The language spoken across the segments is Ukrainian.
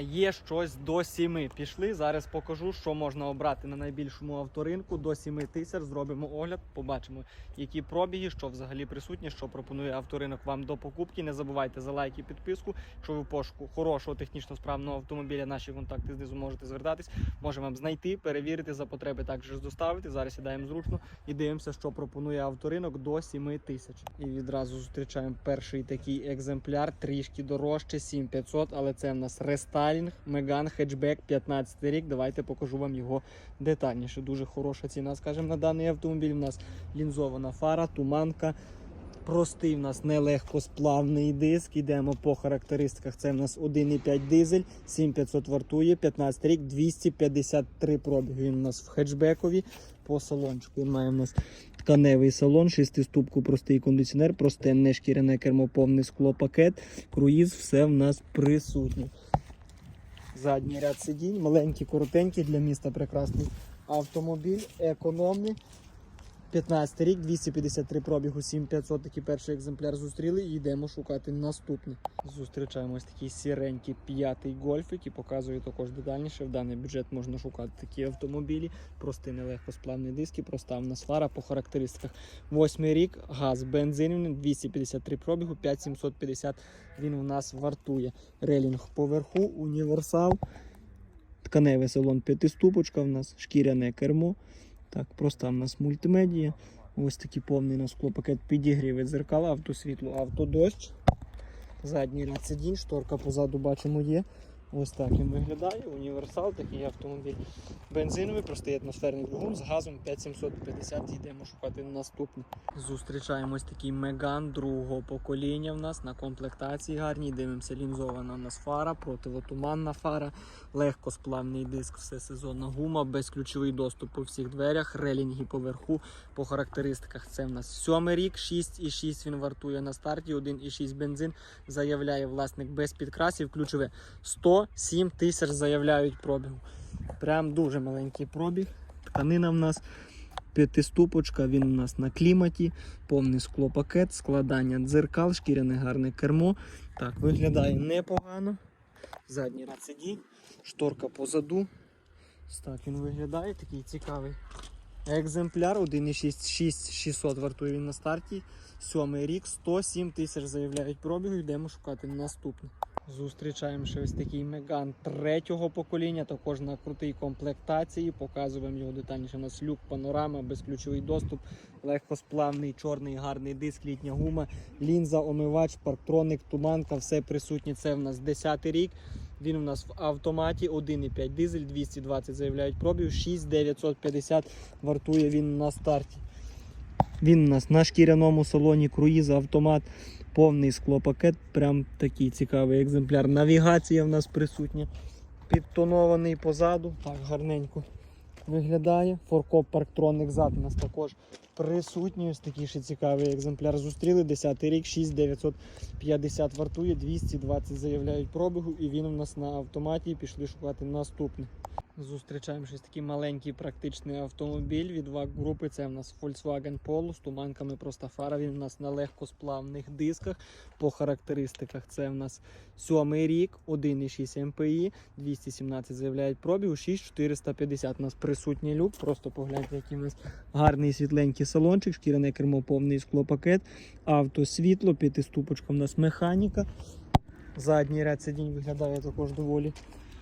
є щось до 7. Пішли. Зараз покажу, що можна обрати на найбільшому авторинку. До 7 тисяч зробимо огляд, побачимо, які пробіги, що взагалі присутні, що пропонує авторинок вам до покупки. Не забувайте за лайк і підписку. Якщо ви пошуку хорошого технічно справного автомобіля, наші контакти знизу можете звертатись. Можемо вам знайти, перевірити за потреби, також доставити. Зараз сідаємо зручно і дивимося, що пропонує авторинок до 7 тисяч. І відразу зустрічаємо перший такий екземпляр, трішки дорожче, 7500, але це в нас рестайлінг, Меган хетчбек 15 рік. Давайте покажу вам його детальніше. Дуже хороша ціна, скажімо, на даний автомобіль. У нас лінзована фара, туманка. Простий в нас нелегкосплавний диск. Йдемо по характеристиках. Це в нас 1,5 дизель, 7500 вартує, 15 рік, 253 пробіги. Він у нас в хетчбекові. По салончику він має в нас тканевий салон, шестиступку, простий кондиціонер, просте не шкіряне кермо, повний склопакет, круїз, все в нас присутнє. Задній ряд сидінь, маленький, коротенький для міста прекрасний автомобіль, економний. 15 рік, 253 пробігу, 7500, такий перший екземпляр зустріли і йдемо шукати наступний. Зустрічаємо ось такий сіренький п'ятий гольф, який показує також детальніше. В даний бюджет можна шукати такі автомобілі, простий нелегкосплавний диски, проста в нас фара по характеристиках. Восьмий рік, газ бензиновий, 253 пробігу, 5750 він у нас вартує. Релінг поверху, універсал. Тканевий салон п'ятиступочка в нас, шкіряне кермо. Так, просто в нас мультимедія. Ось такий повний на склопакет підігріве дзеркала, автосвітло, автодощ. Задній ряд сидінь, шторка позаду бачимо є. Ось так він виглядає. Універсал, такий автомобіль. Бензиновий, простий атмосферний двигун з газом 5750. Йдемо шукати наступний. Зустрічаємо ось такий меган другого покоління в нас на комплектації гарній. Дивимося, лінзована у нас фара, противотуманна фара, легкосплавний диск, все сезонна гума, безключовий доступ по всіх дверях, релінги поверху. По характеристиках це в нас сьомий рік, 6,6 він вартує на старті, 1,6 бензин. Заявляє власник без підкрасів. Ключове 107 тисяч заявляють пробігу. Прям дуже маленький пробіг. Тканина в нас п'ятиступочка, він у нас на кліматі, повний склопакет, складання дзеркал, шкіряне гарне кермо. Так, виглядає непогано. Задній сидінь, шторка позаду. Так він виглядає, такий цікавий екземпляр. 1,6 6600 вартує він на старті. Сьомий рік, 107 тисяч заявляють пробігу. Йдемо шукати наступний. Зустрічаємо ще ось такий Меган третього покоління, також на крутій комплектації. Показуємо його детальніше. У нас люк, панорама, безключовий доступ, легкосплавний, чорний, гарний диск, літня гума, лінза, омивач, парктроник, туманка, все присутнє. Це в нас 10 рік. Він у нас в автоматі 1,5 дизель, 220 заявляють пробів, 6950 вартує він на старті. Він у нас на шкіряному салоні, круїз, автомат, повний склопакет. Прям такий цікавий екземпляр. Навігація в нас присутня. Підтонований позаду. Так, гарненько виглядає. Форкоп парктронних зад у нас також присутній. Ось такий ще цікавий екземпляр. Зустріли 10 рік, 6950 вартує, 220 заявляють пробігу, і він у нас на автоматі. Пішли шукати наступний. Зустрічаємо щось такий маленький практичний автомобіль від ВАГ групи. Це в нас Volkswagen Polo з туманками просто фара. Він у нас на легкосплавних дисках. По характеристиках це в нас сьомий рік, 1,6 МПІ, 217 заявляють пробігу, 6450. У нас присутній люк. Просто погляньте, який у нас гарний світленький салончик, шкіряне кермо, повний склопакет, автосвітло, п'ятиступочка у нас механіка. Задній ряд сидінь виглядає також доволі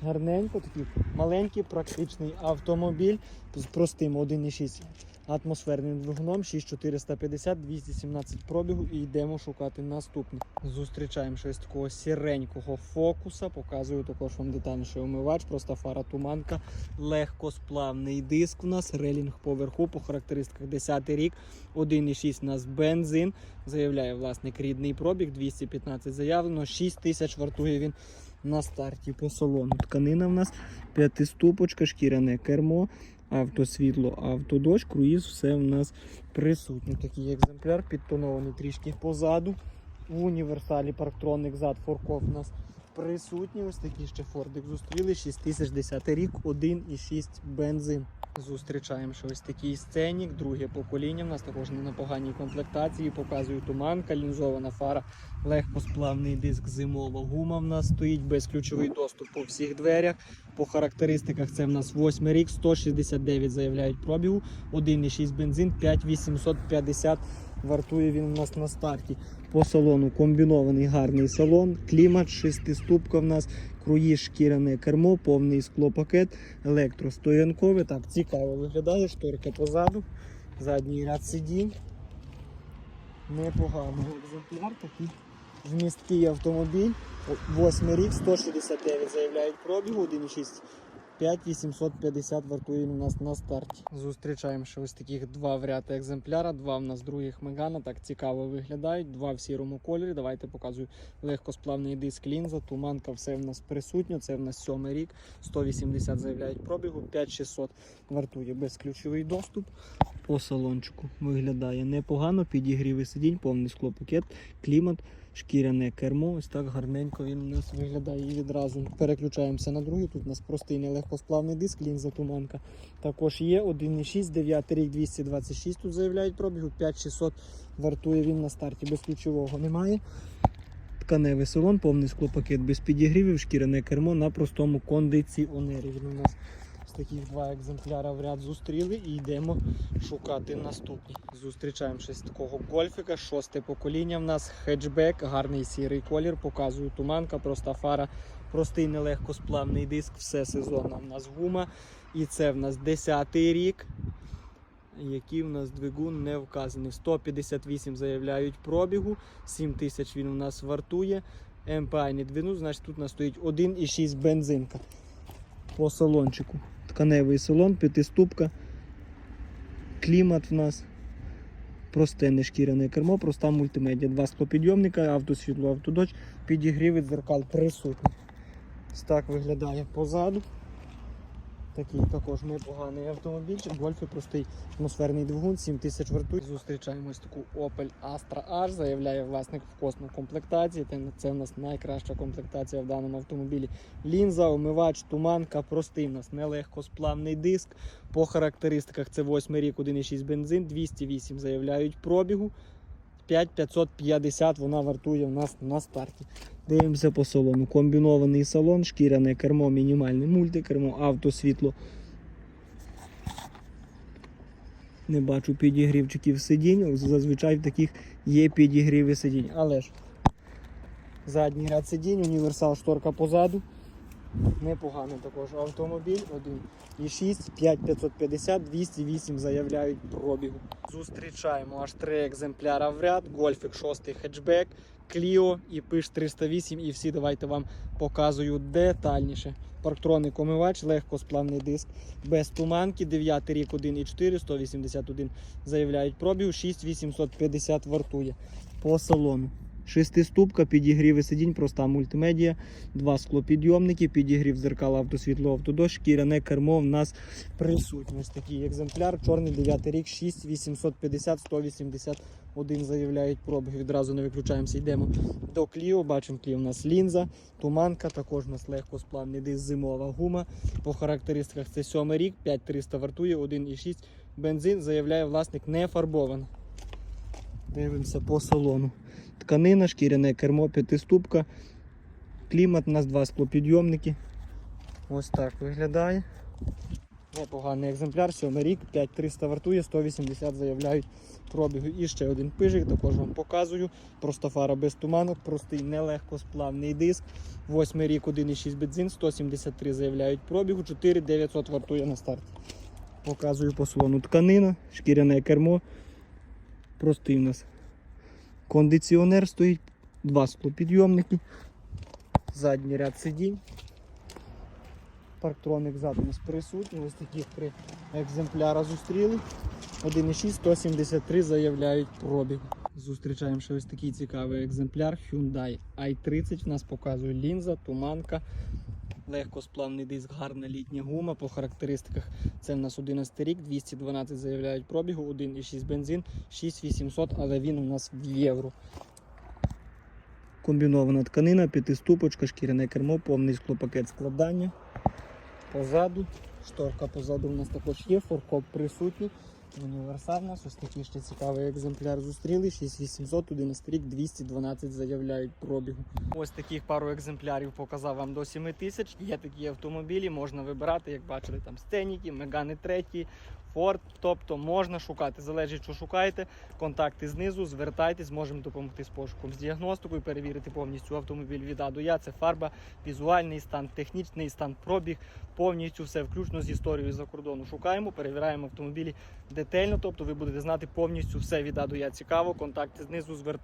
гарненько. Такий маленький практичний автомобіль з простим 1,6 атмосферним двигуном, 6450, 217 пробігу і йдемо шукати наступний. Зустрічаємо щось такого сіренького фокуса. Показую також вам детальніше омивач, просто фара туманка, легкосплавний диск у нас, релінг поверху по характеристиках 10 рік, 1,6 у нас бензин. Заявляє власник рідний пробіг, 215 заявлено, 6 тисяч вартує він на старті по салону. Тканина в нас п'ятиступочка, шкіряне кермо, автосвітло, автодощ, круїз, все в нас присутнє. Такий екземпляр, підтонований трішки позаду. В універсалі парктроник зад форков у нас присутні. Ось такі ще Фордик зустріли. 6010 рік, 1,6 бензин. Зустрічаємо ще ось такий сценік, друге покоління. У нас також не на поганій комплектації. Показую туманка, лінзована фара, легкосплавний диск, зимова гума в нас стоїть, безключовий доступ по всіх дверях. По характеристиках це в нас 8 рік, 169 заявляють пробігу, 1,6 бензин, 5850 вартує він у нас на старті. По салону комбінований гарний салон, клімат, шестиступка в нас, круїз, шкіряне кермо, повний склопакет, електростоянкове. Так, цікаво виглядає, шторка позаду, задній ряд сидінь. Непоганий екземпляр, такий вмісткий автомобіль. 8 рік, 169 заявляють пробігу, 1,6 5850 вартує у нас на старті. Зустрічаємо ще ось таких два в ряд екземпляра, два в нас других Мегана. Так цікаво виглядають. Два в сірому кольорі. Давайте показую легкосплавний диск лінза, туманка, все в нас присутньо. Це в нас сьомий рік, 180 заявляють пробігу, 5600 вартує безключовий доступ. По салончику виглядає непогано, підігріви сидінь, повний склопакет, клімат, шкіряне кермо. Ось так гарненько він у нас виглядає і відразу. Переключаємося на другий. Тут у нас простий нелегкосплавний диск, лінза туманка. Також є 1,6, 9 рік 226. Тут заявляють пробігу, 5600 вартує він на старті. Без ключового немає. Тканевий салон, повний склопакет без підігрівів, шкіряне кермо на простому кондиціонері. Він у нас таких два екземпляра в ряд зустріли і йдемо шукати наступні. Зустрічаємо щось такого гольфіка, шосте покоління. В нас хеджбек, гарний сірий колір, показую туманка, проста фара, простий нелегкосплавний диск, все сезонна в нас гума. І це в нас 10-й рік. Який в нас двигун не вказаний. 158 заявляють пробігу, 7 тисяч він у нас вартує. МПА не двину, значить тут у нас стоїть 1,6 бензинка по салончику. Тканевий салон, п'ятиступка, клімат в нас, просте нешкіряне кермо, проста мультимедіа, два склопідйомника, автосвітло, автодоч, підігріви дзеркал. Ось так виглядає позаду. Такий також непоганий автомобільчик. Гольфи простий атмосферний двигун, 7000 вартує. Зустрічаємо ось таку Opel Astra H, заявляє власник в косну комплектації. Це в нас найкраща комплектація в даному автомобілі. Лінза, омивач, туманка, простий в нас нелегкосплавний диск. По характеристиках це 8 рік, 1,6 бензин, 208 заявляють пробігу. 5550 вона вартує в нас на старті. Дивимося по салону. Комбінований салон, шкіряне кермо, мінімальне мультикермо, автосвітло. Не бачу підігрівчиків сидінь. Зазвичай в таких є підігріви сидінь. Але ж задній ряд сидінь, універсал шторка позаду. Непоганий також автомобіль. 1,6, 5550, 208 заявляють пробігу. Зустрічаємо аж три екземпляра в ряд. Гольфік 6 хетчбек, Clio і Пиш 308. І всі давайте вам показую детальніше. Парктроник омивач, легкосплавний диск без туманки, 9 рік 1,4, 181 заявляють пробігу, 6850 вартує по салону. Шестиступка, підігріви сидінь, проста мультимедіа, два склопідйомники, підігрів зеркал автосвітло, автодощ, шкіряне кермо в нас присутнє. Ось такий екземпляр, чорний 9 рік, 6850, 181 заявляють пробіг. Відразу не виключаємося, йдемо до Кліо. Бачимо, Кліо у нас лінза, туманка, також у нас легкосплавний диск, зимова гума. По характеристиках це 7 рік, 5300 вартує, 1,6 бензин, заявляє власник не фарбовано. Дивимося по салону. Тканина, шкіряне кермо, п'ятиступка. Клімат, у нас два склопідйомники. Ось так виглядає. Непоганий екземпляр, 7 рік, 5300 вартує, 180 заявляють пробігу. І ще один пижик, також вам показую. Просто фара без туманок, простий нелегкосплавний диск. 8 рік, 1,6 бензин, 173 заявляють пробігу, 4900 вартує на старті. Показую по салону тканина, шкіряне кермо. Простий у нас кондиціонер стоїть, два склопідйомники, задній ряд сидінь. Парктроник ззаду у нас присутній. Ось таких три екземпляра зустріли. 1,6, 173 заявляють пробіг. Зустрічаємо ще ось такий цікавий екземпляр Hyundai i30. В нас показує лінза, туманка, легкосплавний диск, гарна літня гума. По характеристиках це в нас 11 рік, 212 заявляють пробігу, 1,6 бензин, 6800, але він у нас в євро. комбінована тканина, п'ятиступочка, шкіряне кермо, повний склопакет складання. Позаду, шторка позаду у нас також є, форкоп присутній. Універсальна, щось такий ще цікавий екземпляр зустріли. 6800, 11 рік, 212 заявляють пробігу. Ось таких пару екземплярів показав вам до 7000. Є такі автомобілі, можна вибирати, як бачили, там Стеніки, Мегани 3, Форд. Тобто можна шукати, залежить, що шукаєте. Контакти знизу, звертайтесь, можемо допомогти з пошуком, з діагностикою, перевірити повністю автомобіль від А до Я. Це фарба, візуальний стан, технічний стан, пробіг, повністю все включно з історією за кордону. Шукаємо, перевіряємо автомобілі детально. Тобто ви будете знати повністю все від А до Я. Цікаво, контакти знизу звертайтесь.